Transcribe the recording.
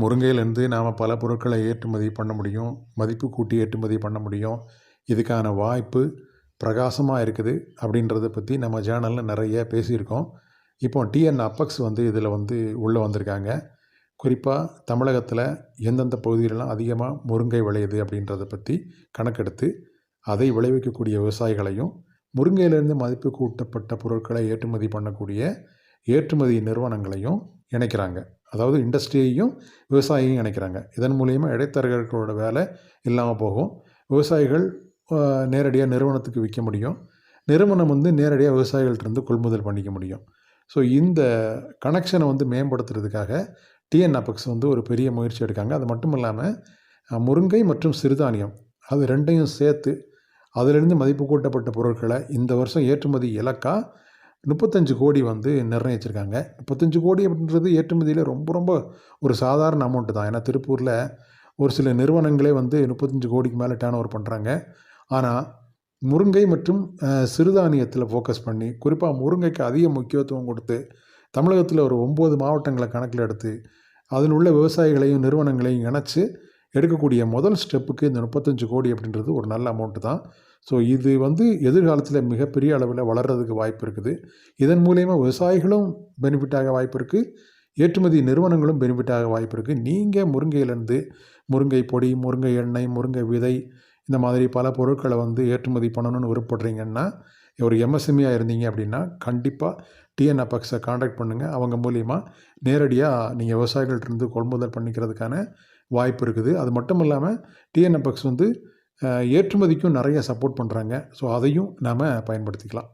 முருங்கையிலேருந்து நாம் பல பொருட்களை ஏற்றுமதி பண்ண முடியும். மதிப்பு கூட்டி ஏற்றுமதி பண்ண முடியும். இதுக்கான வாய்ப்பு பிரகாசமாக இருக்குது அப்படின்றத பற்றி நம்ம சேனலில் நிறைய பேசியிருக்கோம். இப்போ டிஎன் அப்பக்ஸ் வந்து இதில் வந்து உள்ளே வந்திருக்காங்க. குறிப்பாக தமிழகத்தில் எந்தெந்த பகுதிகளெலாம் அதிகமாக முருங்கை விளையுது அப்படின்றத பற்றி கணக்கெடுத்து அதை விளைவிக்கக்கூடிய விவசாயிகளையும் முருங்கையிலிருந்து மதிப்பு கூட்டப்பட்ட பொருட்களை ஏற்றுமதி பண்ணக்கூடிய ஏற்றுமதி நிறுவனங்களையும் இணைக்கிறாங்க. அதாவது இண்டஸ்ட்ரியையும் விவசாயியையும் இணைக்கிறாங்க. இதன் மூலியமாக இடைத்தரகர்களோட வேலை இல்லாமல் போகும். விவசாயிகள் நேரடியாக நிறுவனத்துக்கு விற்க முடியும். நிறுவனம் வந்து நேரடியாக விவசாயிகள்கிட்டருந்து கொள்முதல் பண்ணிக்க முடியும். ஸோ இந்த கனெக்ஷனை வந்து மேம்படுத்துறதுக்காக டிஎன் அபெக்ஸ் வந்து ஒரு பெரிய முயற்சி எடுக்காங்க. அது மட்டும் இல்லாமல் முருங்கை மற்றும் சிறுதானியம் அது ரெண்டையும் சேர்த்து அதிலிருந்து மதிப்பு கூட்டப்பட்ட பொருட்களை இந்த வருஷம் ஏற்றுமதி இலக்காக முப்பத்தஞ்சு கோடி வந்து நிர்ணயிச்சிருக்காங்க. முப்பத்தஞ்சு கோடி அப்படின்றது ஏற்றுமதியில் ரொம்ப ரொம்ப ஒரு சாதாரண அமௌண்ட்டு தான். ஏன்னா திருப்பூரில் ஒரு சில நிறுவனங்களே வந்து முப்பத்தஞ்சு கோடிக்கு மேலே டேர்ன் ஓவர் பண்ணுறாங்க ஆனால் முருங்கை மற்றும் சிறுதானியத்தில் ஃபோக்கஸ் பண்ணி குறிப்பாக முருங்கைக்கு அதிக முக்கியத்துவம் கொடுத்து தமிழகத்தில் ஒரு ஒம்பது மாவட்டங்களை கணக்கில் எடுத்து அதில் உள்ள விவசாயிகளையும் நிறுவனங்களையும் இணைச்சி எடுக்கக்கூடிய முதல் ஸ்டெப்புக்கு இந்த முப்பத்தஞ்சு கோடி அப்படின்றது ஒரு நல்ல அமௌண்ட்டு தான். ஸோ இது வந்து எதிர்காலத்தில் மிகப்பெரிய அளவில் வளர்கிறதுக்கு வாய்ப்பு இருக்குது. இதன் மூலயமா விவசாயிகளும் பெனிஃபிட்டாக வாய்ப்பு இருக்குது ஏற்றுமதி நிறுவனங்களும் பெனிஃபிட்டாக வாய்ப்பு இருக்குது நீங்கள் முருங்கையிலேருந்து முருங்கை பொடி முருங்கை எண்ணெய் முருங்கை விதை இந்த மாதிரி பல பொருட்களை வந்து ஏற்றுமதி பண்ணணும்னு விருப்பப்படுறீங்கன்னா ஒரு எம்எஸ்எம்இயாக இருந்தீங்க அப்படின்னா கண்டிப்பாக டிஎன் அப்பக்ஸை காண்டாக்ட் பண்ணுங்கள் அவங்க மூலிமா நேரடியாக நீங்கள் விவசாயிகள்கிட்டருந்து கொள்முதல் பண்ணிக்கிறதுக்கான வாய்ப்பு இருக்குது. அது மட்டும் இல்லாமல் டிஎன்எப்எக்ஸ் வந்து ஏற்றுமதிக்கும் நிறைய சப்போர்ட் பண்ணுறாங்க ஸோ அதையும் நாம் பயன்படுத்திக்கலாம்.